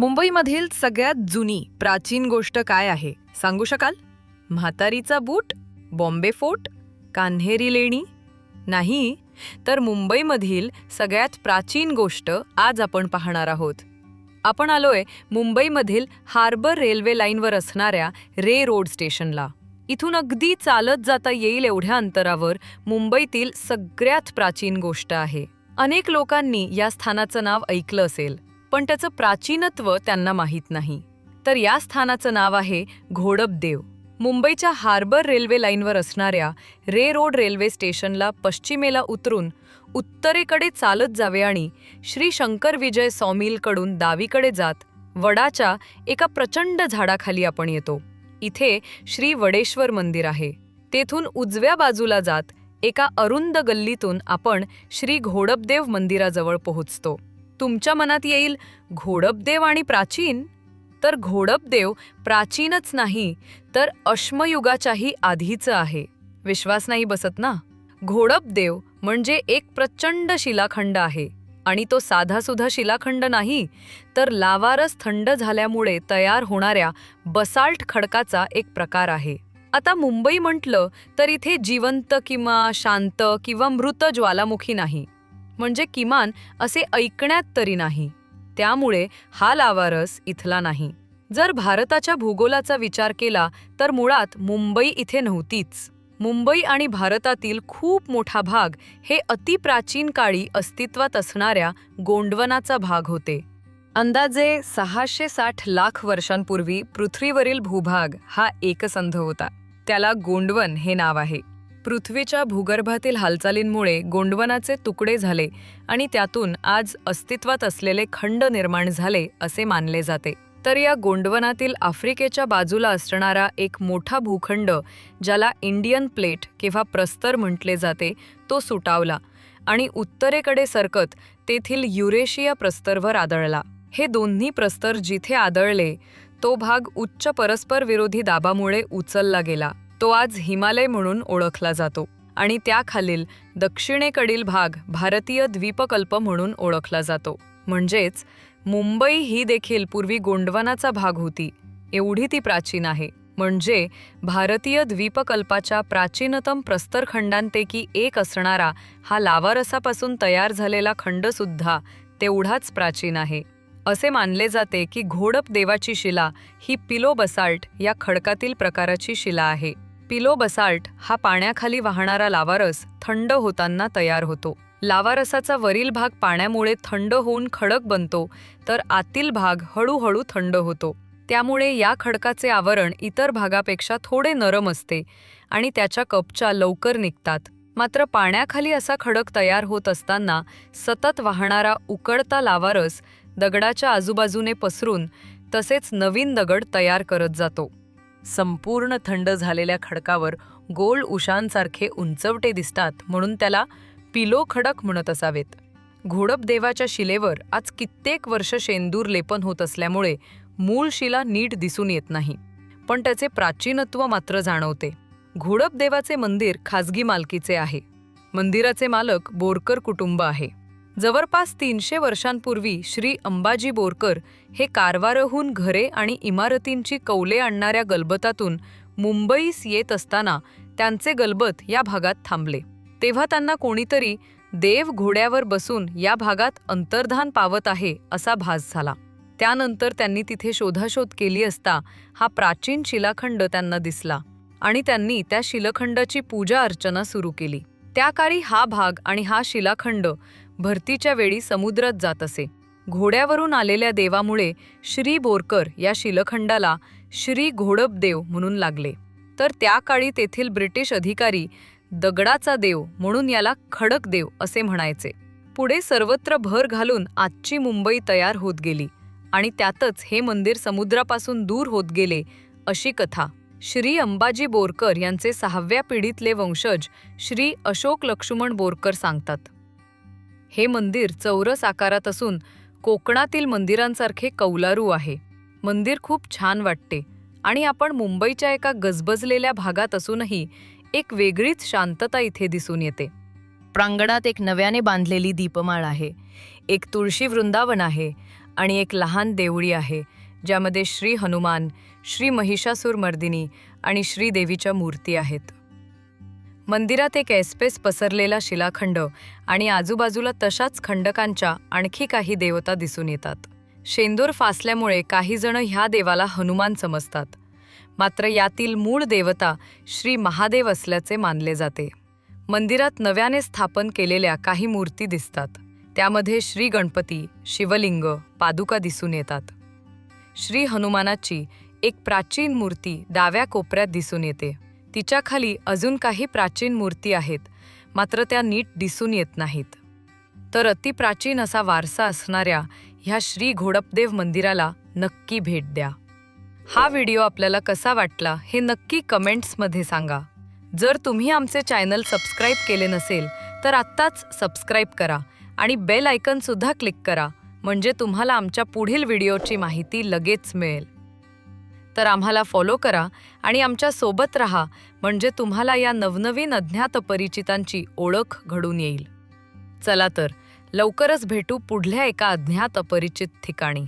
मुंबईमधील सगळ्यात जुनी प्राचीन गोष्ट काय आहे? सांगू शकाल? म्हातारीचा बूट बॉम्बे फोर्ट कान्हेरी लेणी? नाही तर मुंबईमधील सगळ्यात प्राचीन गोष्ट आज आपण पाहणार आहोत. आपण आलोय मुंबईमधील हार्बर रेल्वे लाईनवर असणाऱ्या रे रोड स्टेशनला. इथून अगदी चालत जाता येईल एवढ्या अंतरावर मुंबईतील सगळ्यात प्राचीन गोष्ट आहे. अनेक लोकांनी या स्थानाचं नाव ऐकलं असेल. पण त्याचं प्राचीनत्व त्यांना माहीत नाही. तर या स्थानाचं नाव आहे घोडपदेव मुंबईच्या हार्बर रेल्वे लाईनवर असणाऱ्या रे रोड रेल्वे स्टेशनला पश्चिमेला उतरून उत्तरेकडे चालत जावे आणि श्री शंकर विजय सॉमिलकडून डावीकडे जात वडाच्या एका प्रचंड झाडाखाली आपण येतो. इथे श्री वडेश्वर मंदिर आहे. तेथून उजव्या बाजूला जात एका अरुंद गल्लीतून आपण श्री घोडपदेव मंदिराजवळ पोहोचतो. तुमच्या मनात येईल घोडपदेव आणि प्राचीन? तर घोडपदेव प्राचीनच नाही तर अश्मयुगाच्याही आधीचं आहे. विश्वास नाही बसत ना? घोडपदेव म्हणजे एक प्रचंड शिलाखंड आहे आणि तो साधासुधा शिलाखंड नाही तर लावारस थंड झाल्यामुळे तयार होणाऱ्या बसाल्ट खडकाचा एक प्रकार आहे. आता मुंबई म्हटलं तर इथे जिवंत किंवा शांत किंवा मृत ज्वालामुखी नाही. म्हणजे किमान असे ऐकण्यात तरी नाही. त्यामुळे हा लावारस इथला नाही. जर भारताच्या भूगोलाचा विचार केला तर मुळात मुंबई इथे नव्हतीच. मुंबई आणि भारतातील खूप मोठा भाग हे अतिप्राचीन काळी अस्तित्वात असणाऱ्या गोंडवनाचा भाग होते. अंदाजे सहाशे साठ लाख वर्षांपूर्वी पृथ्वीवरील भूभाग हा एकसंध होता. त्याला गोंडवन हे नाव आहे. पृथ्वीच्या भूगर्भातील हालचालींमुळे गोंडवनाचे तुकडे झाले आणि त्यातून आज अस्तित्वात असलेले खंड निर्माण झाले असे मानले जाते. तर या गोंडवनातील आफ्रिकेच्या बाजूला असणारा एक मोठा भूखंड ज्याला इंडियन प्लेट किंवा प्रस्तर म्हटले जाते तो सुटावला आणि उत्तरेकडे सरकत तेथील युरेशिया प्रस्तरवर आदळला. हे दोन्ही प्रस्तर जिथे आदळले तो भाग उच्च परस्पर विरोधी दाबामुळे उचलला गेला. तो आज हिमालय म्हणून ओळखला जातो आणि त्याखालील दक्षिणेकडील भाग भारतीय द्वीपकल्प म्हणून ओळखला जातो. म्हणजेच मुंबई ही देखील पूर्वी गोंडवनाचा भाग होती एवढी ती प्राचीन आहे. म्हणजे भारतीय द्वीपकल्पाच्या प्राचीनतम प्रस्तरखंडांपैकी एक असणारा हा लावारसापासून तयार झालेला खंडसुद्धा तेवढाच प्राचीन आहे. असे मानले जाते की घोडप देवाची शिला ही पिलो बसाल्ट या खडकातील प्रकाराची शिला आहे. पिलो बसाल्ट हा पाण्याखाली वाहणारा लावारस थंड होताना तयार होतो. लावारसाचा वरील भाग पाण्यामुळे थंड होऊन खडक बनतो तर आतील भाग हळूहळू थंड होतो. त्यामुळे या खडकाचे आवरण इतर भागापेक्षा थोडे नरम असते आणि त्याच्या कपच्या लवकर निघतात. मात्र पाण्याखाली असा खडक तयार होत असताना सतत वाहणारा उकळता लावारस दगडाच्या आजूबाजूने पसरून तसेच नवीन दगड तयार करत जातो. संपूर्ण थंड झालेल्या खडकावर गोल उशांसारखे उंचवटे दिसतात म्हणून त्याला पिलो खडक म्हणत असावेत. घोडप देवाच्या शिलेवर आज कित्येक वर्ष शेंदूर लेपन होत असल्यामुळे मूळ शिला नीट दिसून येत नाही. पण त्याचे प्राचीनत्व मात्र जाणवते. घोडप देवाचे मंदिर खाजगी मालकीचे आहे. मंदिराचे मालक बोरकर कुटुंब आहे. जवळपास तीनशे वर्षांपूर्वी श्री अंबाजी बोरकर हे कारवारहून घरे आणि इमारतींची कौले आणणाऱ्या गलबतातून मुंबईस येत असताना त्यांचे गलबत या भागात थांबले. तेव्हा त्यांना कोणीतरी देव घोड्यावर बसून या भागात अंतर्धान पावत आहे असा भास झाला. त्यानंतर त्यांनी तिथे शोधाशोध केली असता हा प्राचीन शिलाखंड त्यांना दिसला आणि त्यांनी त्या शिलखंडाची पूजा अर्चना सुरू केली. त्या काळी हा भाग आणि हा शिलाखंड भरतीच्या वेळी समुद्रात जात असे. घोड्यावरून आलेल्या देवामुळे श्री बोरकर या शिलखंडाला श्री घोडपदेव म्हणून लागले. तर त्या काळी तेथील ब्रिटिश अधिकारी दगडाचा देव म्हणून याला खडक देव असे म्हणायचे. पुढे सर्वत्र भर घालून आजची मुंबई तयार होत गेली आणि त्यातच हे मंदिर समुद्रापासून दूर होत गेले अशी कथा. श्री अंबाजी बोरकर यांचे सहाव्या पिढीतले वंशज श्री अशोक लक्ष्मण बोरकर सांगतात. हे मंदिर चौरस आकारात असून कोकणातील मंदिरांसारखे कौलारू आहे. मंदिर खूप छान वाटते आणि आपण मुंबईच्या एका गजबजलेल्या भागात असूनही एक वेगळीच शांतता इथे दिसून येते. प्रांगणात एक नव्याने बांधलेली दीपमाळ आहे. एक तुळशी वृंदावन आहे आणि एक लहान देवळी आहे ज्यामध्ये श्री हनुमान श्री महिषासूर मर्दिनी आणि श्रीदेवीच्या मूर्ती आहेत. मंदिरात एक एस्पेस पसरलेला शिलाखंड आणि आजूबाजूला तशाच खंडकांच्या आणखी काही देवता दिसून येतात. शेंदूर फासल्यामुळे काहीजण ह्या देवाला हनुमान समजतात. मात्र यातील मूळ देवता श्री महादेव असल्याचे मानले जाते. मंदिरात नव्याने स्थापन केलेल्या काही मूर्ती दिसतात. त्यामध्ये श्री गणपती शिवलिंग पादुका दिसून येतात. श्री हनुमानाची एक प्राचीन मूर्ती डाव्या कोपऱ्यात दिसून येते. तिच्याखाली अजून काही प्राचीन मूर्ती आहेत मात्र त्या नीट दिसून येत नाहीत. तर अतिप्राचीन असा वारसा असणाऱ्या ह्या श्री घोडपदेव मंदिराला नक्की भेट द्या. हा व्हिडिओ आपल्याला कसा वाटला हे नक्की कमेंट्समध्ये सांगा. जर तुम्ही आमचे चॅनल सबस्क्राईब केले नसेल तर आत्ताच सबस्क्राईब करा आणि बेल आयकनसुद्धा क्लिक करा म्हणजे तुम्हाला आमच्या पुढील व्हिडिओची माहिती लगेच मिळेल. तर आम्हाला फॉलो करा आणि आमच्यासोबत राहा म्हणजे तुम्हाला या नवनवीन अज्ञात परिचितांची ओळख घडून येईल. चला तर लवकरच भेटू पुढल्या एका अज्ञात अपरिचित ठिकाणी.